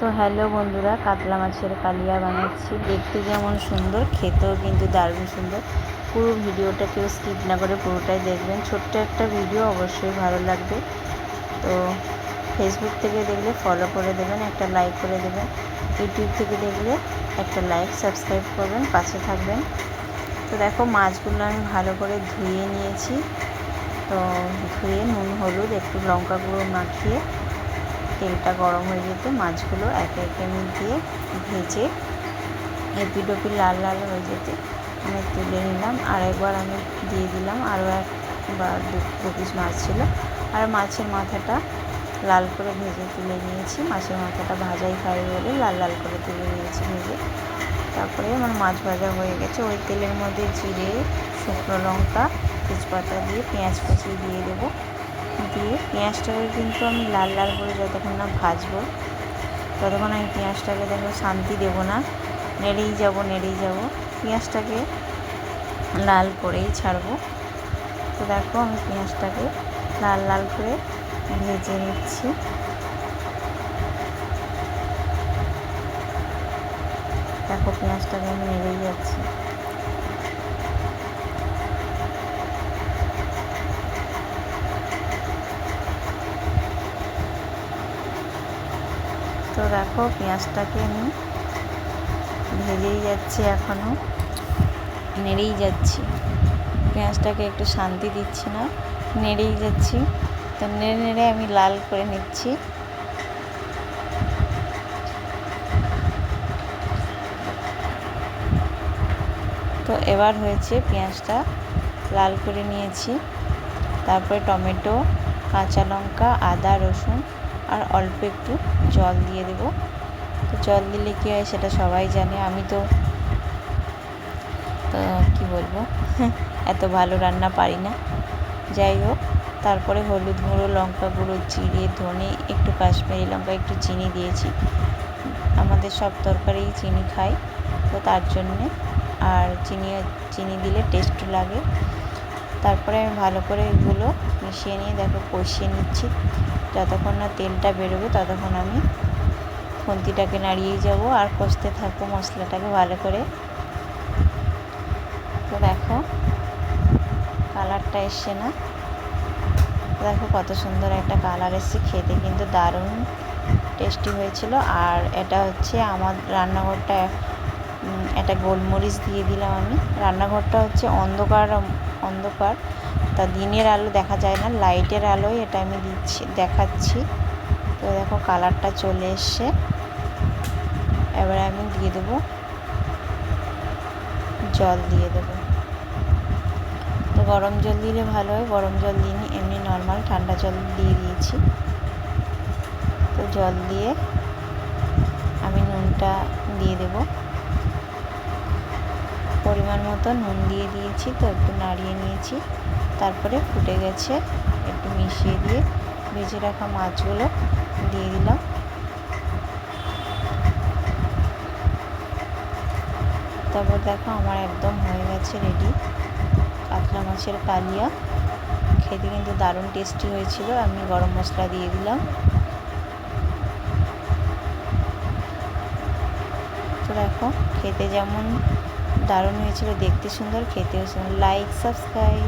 তো হ্যালো বন্ধুরা, কাতলা মাছের কালিয়া বানাচ্ছি। দেখতে যেমন সুন্দর, খেতেও কিন্তু দারুণ সুন্দর। পুরো ভিডিওটা কেউ স্কিপ না করে পুরোটাই দেখবেন। ছোট্ট একটা ভিডিও অবশ্যই ভালো লাগবে। তো ফেসবুক থেকে দেখলে ফলো করে দেবেন, একটা লাইক করে দেবেন। ইউটিউব থেকে দেখলে একটা লাইক সাবস্ক্রাইব করবেন, পাশে থাকবেন। তো দেখো, মাছগুলো আমি ভালো করে ধুয়ে নিয়েছি। তো ধুয়ে নুন, হলুদ, একটু লঙ্কা গুঁড়ো মাখিয়ে তেলটা গরম হয়ে যেতে মাছগুলো একে একে আমি দিয়ে ভেজে এপিডোপি লাল লাল হয়ে যেতে আমি তুলে নিলাম। আর একবার আমি দিয়ে দিলাম। আরও এক বা দু পিস মাছ ছিল। আর মাছের মাথাটা লাল করে ভেজে তুলে নিয়েছি। মাছের মাথাটা ভাজাই খাই বলে লাল লাল করে তুলে নিয়েছি ভেজে। তারপরে আমার মাছ ভাজা হয়ে গেছে। ওই তেলের মধ্যে জিরে, শুকনো লঙ্কা, তেজপাতা দিয়ে পেঁয়াজ কুচি দিয়ে দেবো। দিয়ে পেঁয়াজটাকে কিন্তু আমি লাল লাল করে যতক্ষণ না ভাজবো, ততক্ষণ আমি পেঁয়াজটাকে দেখো শান্তি দেবো না। নেড়েই যাব নেড়েই যাব। পেঁয়াজটাকে লাল করেই ছাড়বো। তো দেখো আমি পেঁয়াজটাকে লাল লাল করে ভেজে নিচ্ছি। দেখো পেঁয়াজটাকে আমি নেড়েই যাচ্ছি। তো দেখো পেঁয়াজটাকে আমি ভেজেই যাচ্ছি এখনও। নেড়েই যাচ্ছি। পেঁয়াজটাকে একটু শান্তি দিচ্ছি না, নেড়েই যাচ্ছি। তো নেড়ে নেড়ে আমি লাল করে নিচ্ছি। তো এবার হয়েছে পেঁয়াজটা লাল করে নিয়েছি। তারপরে টমেটো, কাঁচা লঙ্কা, আদা, রসুন আর অল্প একটু জল দিয়ে দেব। তো জল দিলে কী হয় সেটা সবাই জানে। আমি তো কী বলব? এত ভালো রান্না পারি না। যাই হোক, তারপরে হলুদ গুঁড়ো, লঙ্কা গুঁড়ো, জিরে, ধনে, একটু কাশ্মীরি লঙ্কা, একটু চিনি দিয়েছি। আমাদের সব তরকারি চিনি খাই। তো তার জন্যে আর চিনি চিনি দিলে টেস্ট লাগে। তারপরে আমি ভালো করে এগুলো মিশিয়ে নিয়ে, দেখো কষিয়ে নিচ্ছি। যতক্ষণ না তেলটা বেরোবে, ততক্ষণ আমি খুন্তিটাকে নাড়িয়ে যাব আর কষতে থাকব মশলাটাকে ভালো করে। তো দেখো, কালারটা এসছে না। দেখো কত সুন্দর একটা কালার এসছে, খেতে কিন্তু দারুণ টেস্টি হয়েছিল। আর এটা হচ্ছে আমার রান্নাঘরটা একটা গোলমরিচ দিয়ে দিলাম আমি। রান্নাঘরটা হচ্ছে অন্ধকার অন্ধকার। তা দিনের আলো দেখা যায় না, লাইটের আলোয় এটা আমি দিচ্ছি, দেখাচ্ছি। তো দেখো কালারটা চলে এসছে। এবারে আমি দিয়ে দেবো, জল দিয়ে দেবো। তো গরম জল দিলে ভালো হয়, গরম জল দিইনি, এমনি নর্মাল ঠান্ডা জল দিয়ে দিয়েছি। তো জল দিয়ে আমি নুনটা দিয়ে দেবো। পরিমাণ মতো নুন দিয়ে দিয়েছি, তো একটু নাড়িয়ে নিয়েছি। তারপরে ফুটে গেছে, একটু মিশিয়ে দিয়ে ভেজে রাখা মাছগুলো দিয়ে দিলাম। তারপর দেখো আমার একদম হয়ে গেছে রেডি কাতলা মাছের কালিয়া। খেতে কিন্তু দারুণ টেস্টি হয়েছিল, আমি গরম মশলা দিয়ে দিলাম। তো দেখো, খেতে যেমন দারুণ হয়েছিল দেখতে সুন্দর খেতেও সুন্দর। Like subscribe